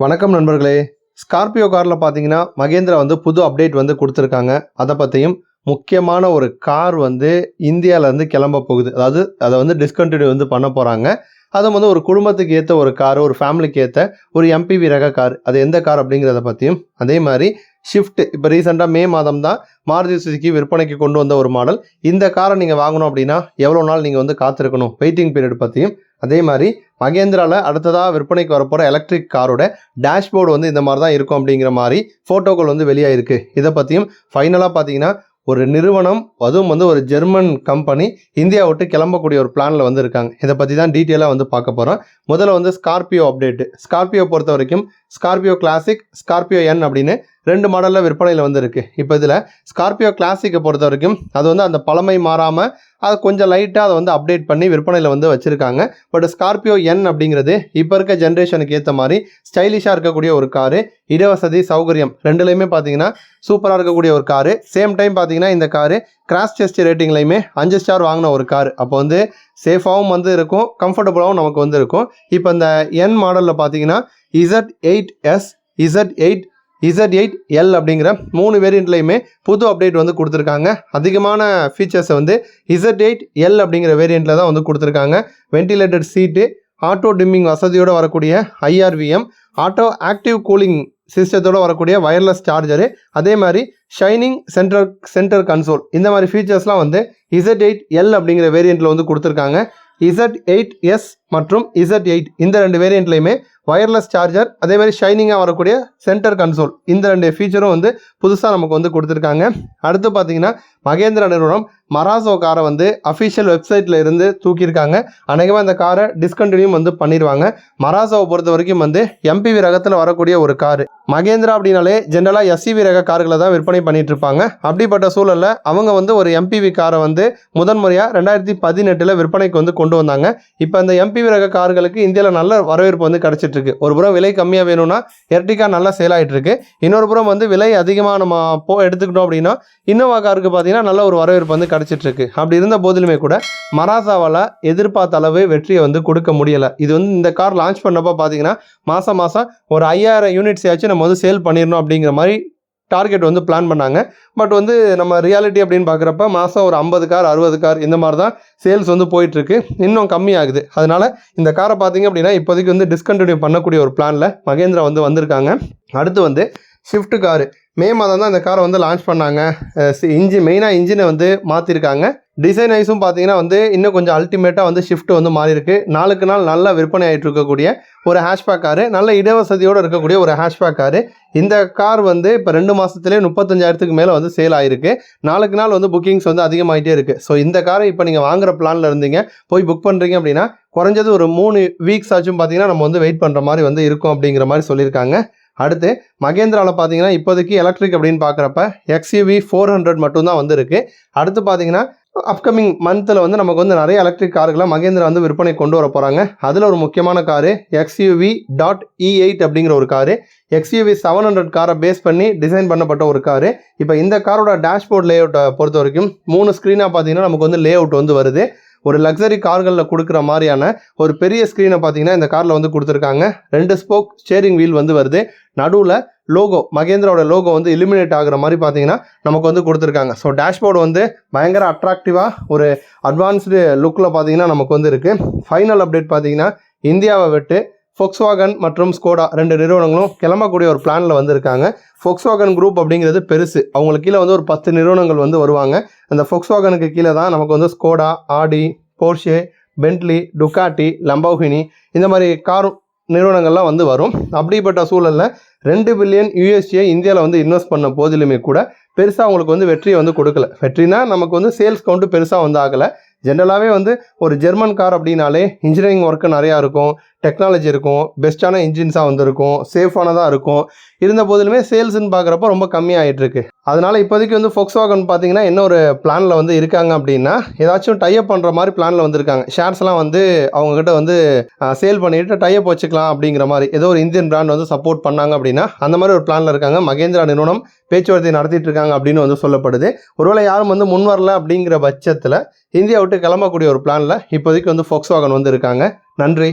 வணக்கம் நண்பர்களே. ஸ்கார்பியோ காரில் பார்த்தீங்கன்னா மகேந்திரா வந்து புது அப்டேட் வந்து கொடுத்துருக்காங்க. அதை பற்றியும் முக்கியமான ஒரு கார் வந்து இந்தியாவிலேருந்து கிளம்ப போகுது. அதாவது அதை வந்து டிஸ்கண்டினியூ வந்து பண்ண போகிறாங்க அதை வந்து ஒரு குடும்பத்துக்கு ஏற்ற ஒரு கார் ஒரு ஃபேமிலிக்கு ஏற்ற ஒரு எம்பிவி ரக கார் அது எந்த கார் அப்படிங்கிறத பற்றியும் அதே மாதிரி ஷிஃப்ட் இப்போ ரீசெண்டாக மே மாதம் தான் மாருதி சுசுகி விற்பனைக்கு கொண்டு வந்த ஒரு மாடல் இந்த காரை நீங்கள் வாங்கணும் அப்படின்னா எவ்வளோ நாள் நீங்கள் வந்து காத்திருக்கணும்? வெயிட்டிங் பீரியட் பற்றியும் அதே மாதிரி மகேந்திராவில் அடுத்ததாக விற்பனைக்கு வரப்போகிற எலக்ட்ரிக் காரோட டேஷ்போர்டு வந்து இந்த மாதிரி தான் இருக்கும் அப்படிங்கிற மாதிரி ஃபோட்டோக்கள் வந்து வெளியாயிருக்கு. இதை பற்றியும் ஃபைனலாக பார்த்தீங்கன்னா ஒரு நிறுவனம் அதுவும் வந்து ஒரு ஜெர்மன் கம்பெனி இந்தியா விட்டு கிளம்பக்கூடிய ஒரு பிளானில் வந்து இருக்காங்க. இதை பற்றி தான் டீட்டெயிலாக வந்து பார்க்க போகிறோம் முதல்ல வந்து ஸ்கார்பியோ அப்டேட்டு ஸ்கார்பியோ பொறுத்த வரைக்கும் ஸ்கார்பியோ கிளாசிக் ஸ்கார்பியோ என் அப்படின்னு ரெண்டு மாடலில் விற்பனையில் வந்து இப்போ இதில் ஸ்கார்பியோ கிளாசிக்கை பொறுத்த வரைக்கும் அது வந்து அந்த பழமை மாறாமல் அது கொஞ்சம் லைட்டாக அதை வந்து அப்டேட் பண்ணி விற்பனையில் வந்து வச்சுருக்காங்க. பட் ஸ்கார்பியோ என் அப்படிங்கிறது இப்போ இருக்க ஜென்ரேஷனுக்கு ஏற்ற மாதிரி ஸ்டைலிஷாக இருக்கக்கூடிய ஒரு காரு இடவசதி சௌகரியம் ரெண்டுலேயுமே பார்த்தீங்கன்னா சூப்பராக இருக்கக்கூடிய ஒரு காரு சேம் டைம் பார்த்தீங்கன்னா இந்த காரு கிராஸ் டெஸ்ட் ரேட்டிங்லையுமே அஞ்சு ஸ்டார் வாங்கின ஒரு கார் அப்போ வந்து சேஃபாகவும் வந்து இருக்கும் கம்ஃபர்டபுளாகவும் நமக்கு வந்து இருக்கும். இப்போ இந்த என் மாடலில் பார்த்தீங்கன்னா Z eight S Z eight Z eight L அப்படிங்கிற மூணு வேரியண்ட்லையுமே புது அப்டேட் வந்து கொடுத்துருக்காங்க. அதிகமான ஃபீச்சர்ஸை வந்து இசட் எயிட் எல் அப்படிங்கிற வேரியண்ட்டில் தான் வந்து கொடுத்துருக்காங்க. வென்டிலேட்டட் சீட்டு ஆட்டோ டிம்மிங் வசதியோடு வரக்கூடிய ஐஆர்விஎம் ஆட்டோ ஆக்டிவ் கூலிங் சிஸ்டத்தோடு வரக்கூடிய வயர்லெஸ் சார்ஜரு அதே மாதிரி ஷைனிங் சென்டர் சென்டர் கன்சோல் இந்த மாதிரி ஃபீச்சர்ஸ்லாம் வந்து இசட் எயிட் எல் அப்படிங்கிற வேரியண்ட்டில் வந்து கொடுத்துருக்காங்க. இசட் எயிட் எஸ் மற்றும் இசட் எயிட் இந்த ரெண்டு வேரியண்ட்லையுமே ஒயர்லெஸ் சார்ஜர் அதே மாதிரி ஷைனிங்காக வரக்கூடிய சென்டர் கன்சோல் இந்த ரெண்டு ஃபீச்சரும் வந்து புதுசாக நமக்கு வந்து கொடுத்துருக்காங்க. அடுத்து பார்த்தீங்கன்னா மகேந்திரா நிறுவனம் மராசோ காரை வந்து அஃபிஷியல் வெப்சைட்டில் இருந்து தூக்கியிருக்காங்க. அநேகமாக இந்த காரை டிஸ்கண்டினியூ வந்து பண்ணிடுவாங்க மராசோவை பொறுத்த வரைக்கும் வந்து எம்பிவி ரகத்தில் வரக்கூடிய ஒரு காரு மகேந்திரா அப்படின்னாலே ஜென்ரலாக எஸ்சிவி ரக கார்களை தான் விற்பனை பண்ணிட்டு இருப்பாங்க அப்படிப்பட்ட சூழலில் அவங்க வந்து ஒரு எம்பிவி காரை வந்து முதன்முறையாக ரெண்டாயிரத்தி பதினெட்டில் விற்பனைக்கு வந்து கொண்டு வந்தாங்க. இப்போ அந்த எம்பிவி ரக கார்களுக்கு இந்தியாவில் நல்ல வரவேற்பு வந்து கிடச்சிட்டு இருக்கு ஒரு புறம் விலை கம்மியாக வேணும்னா எர்டிகா நல்லா சேல் ஆகிட்டு இருக்கு இன்னொரு புறம் வந்து விலை அதிகமாக நம்ம போ எடுத்துக்கிட்டோம் அப்படின்னா இன்னோவா காருக்கு பார்த்தீங்கன்னா நல்ல ஒரு வரவேற்பு வந்து கிடச்சிட்டு இருக்கு அப்படி இருந்த போதிலுமே கூட மராசாவால் எதிர்பார்த்த அளவு வெற்றியை வந்து கொடுக்க முடியலை. இது வந்து இந்த கார் லான்ச் பண்ணப்போ பார்த்தீங்கன்னா மாதம் மாதம் ஒரு ஐயாயிரம் யூனிட்ஸ் ஆச்சு நம்ம வந்து சேல் பண்ணிடணும் அப்படிங்கிற மாதிரி டார்கெட் வந்து பிளான் பண்ணாங்க. பட் வந்து நம்ம ரியாலிட்டி அப்படின்னு பார்க்குறப்ப மாதம் ஒரு ஐம்பது கார் அறுபது கார் இந்த மாதிரி தான் சேல்ஸ் வந்து போயிட்டுருக்கு. இன்னும் கம்மியாகுது. அதனால் இந்த காரை பார்த்தீங்க அப்படின்னா இப்போதைக்கு வந்து டிஸ்கண்டினியூ பண்ணக்கூடிய ஒரு பிளானில் மகேந்திரா வந்து வந்திருக்காங்க. அடுத்து வந்து ஷிஃப்ட் காரு மே மாதம் தான் இந்த காரை வந்து லான்ச் பண்ணாங்க. இன்ஜின் மெயினாக இன்ஜினை வந்து மாற்றிருக்காங்க டிசைன் வைஸும் பார்த்தீங்கன்னா வந்து இன்னும் கொஞ்சம் அல்டிமேட்டாக வந்து ஷிஃப்ட் வந்து மாறி இருக்கு நாளுக்கு நாள் நல்லா விற்பனை ஆகிட்டு இருக்கக்கூடிய ஒரு ஹேஷ்பேக் காரு. நல்ல இடவசதியோடு இருக்கக்கூடிய ஒரு ஹேஷ்பேக் காரு. இந்த கார் வந்து இப்போ ரெண்டு மாதத்துலேயே முப்பத்தஞ்சாயிரத்துக்கு மேலே வந்து சேல் ஆகிருக்கு நாளுக்கு நாள் வந்து புக்கிங்ஸ் வந்து அதிகமாகிட்டே இருக்குது ஸோ இந்த காரை இப்போ நீங்கள் வாங்குற பிளானில் இருந்தீங்க போய் புக் பண்ணுறீங்க அப்படின்னா குறைஞ்சது ஒரு மூணு வீக்ஸ் ஆச்சும் பார்த்தீங்கன்னா நம்ம வந்து வெயிட் பண்ணுற மாதிரி வந்து இருக்கும் அப்படிங்கிற மாதிரி சொல்லியிருக்காங்க. அடுத்து மகேந்திராவில் பார்த்தீங்கன்னா இப்போதைக்கு எலக்ட்ரிக் அப்படின்னு பார்க்குறப்ப எக்ஸ்யூவி ஃபோர் ஹண்ட்ரட் மட்டும்தான் வந்துருக்கு. அடுத்து பார்த்தீங்கன்னா அப்கமிங் மந்தில் வந்து நமக்கு வந்து நிறைய எலக்ட்ரிக் கார்களை மகேந்திரா வந்து விற்பனை கொண்டு வர போகிறாங்க அதில் ஒரு முக்கியமான car XUV dot E eight அப்படிங்கிற ஒரு காரு. எக்ஸ்யூவி செவன் ஹண்ட்ரட் காரை பேஸ் பண்ணி டிசைன் பண்ணப்பட்ட ஒரு காரு. இப்போ இந்த காரோட டேஷ்போர்ட் லே அவுட்டை பொறுத்த வரைக்கும் மூணு ஸ்க்ரீனாக பார்த்தீங்கன்னா நமக்கு வந்து லே அவுட் வந்து வருது. ஒரு லக்ஸரி கார்களில் கொடுக்குற மாதிரியான ஒரு பெரிய ஸ்க்ரீனை பார்த்தீங்கன்னா இந்த காரில் வந்து கொடுத்துருக்காங்க. ரெண்டு ஸ்போக் ஸ்டேரிங் வீல் வந்து வருது. நடுவில் லோகோ மகேந்திராவோட லோகோ வந்து இலிமினேட் ஆகிற மாதிரி பார்த்தீங்கன்னா நமக்கு வந்து கொடுத்துருக்காங்க. ஸோ டேஷ்போர்டு வந்து பயங்கர அட்ராக்டிவாக ஒரு அட்வான்ஸ்டு லுக்கில் பார்த்தீங்கன்னா நமக்கு வந்து இருக்குது ஃபைனல் அப்டேட் பார்த்தீங்கன்னா இந்தியாவை விட்டு ஃபோக்ஸ்வாகன் மற்றும் ஸ்கோடா ரெண்டு நிறுவனங்களும் கிளம்பக்கூடிய ஒரு பிளானில் வந்திருக்காங்க. ஃபோக்ஸ்வாகன் குரூப் அப்படிங்கிறது பெருசு. அவங்களுக்கு கீழே வந்து ஒரு பத்து நிறுவனங்கள் வந்து வருவாங்க. அந்த ஃபோக்ஸ்வாகனுக்கு கீழே தான் நமக்கு வந்து ஸ்கோடா ஆடி போர்ஷே பென்ட்லி டுக்காட்டி லம்போகினி இந்த மாதிரி கார் நிறுவனங்கள்லாம் வந்து வரும். அப்படிப்பட்ட சூழலில் ரெண்டு பில்லியன் யூஎஸ்டியை இந்தியாவில் வந்து இன்வெஸ்ட் பண்ண போதிலுமே கூட பெருசாக அவங்களுக்கு வந்து வெற்றியை வந்து கொடுக்கல. வெற்றினா நமக்கு வந்து சேல்ஸ் கவுண்ட்டு பெருசாக வந்து ஆகலை. ஜென்ரலாகவே வந்து ஒரு ஜெர்மன் கார் அப்படின்னாலே இன்ஜினியரிங் ஒர்க்கு நிறையா இருக்கும். டெக்னாலஜி இருக்கும். பெஸ்ட்டான இன்ஜின்ஸாக வந்திருக்கும். சேஃபானதாக இருக்கும். இருந்த போதிலுமே சேல்ஸ்ன்னு பார்க்குறப்ப ரொம்ப கம்மியாகிட்டு அதனால் இப்போதைக்கு வந்து ஃபோக்ஸ்வாகன் பார்த்தீங்கன்னா என்ன ஒரு பிளானில் வந்து இருக்காங்க அப்படின்னா ஏதாச்சும் டைப் பண்ணுற மாதிரி பிளானில் வந்திருக்காங்க. ஷேர்ஸ்லாம் வந்து அவங்கக்கிட்ட வந்து சேல் பண்ணிட்டு டைப் வச்சுக்கலாம் அப்படிங்கிற மாதிரி. ஏதோ ஒரு இந்தியன் பிராண்ட் வந்து சப்போர்ட் பண்ணாங்க அப்படின்னா அந்த மாதிரி ஒரு பிளானில் இருக்காங்க. மகேந்திரா நிறுவனம் பேச்சுவார்த்தை நடத்திட்டு இருக்காங்க அப்படின்னு வந்து சொல்லப்படுது. ஒருவேளை யாரும் வந்து முன் வரல அப்படிங்கிற பட்சத்தில் இந்தியா விட்டு கிளம்பக்கூடிய ஒரு பிளானில் இப்போதைக்கு வந்து ஃபோக்ஸ்வாகன் வந்து இருக்காங்க நன்றி.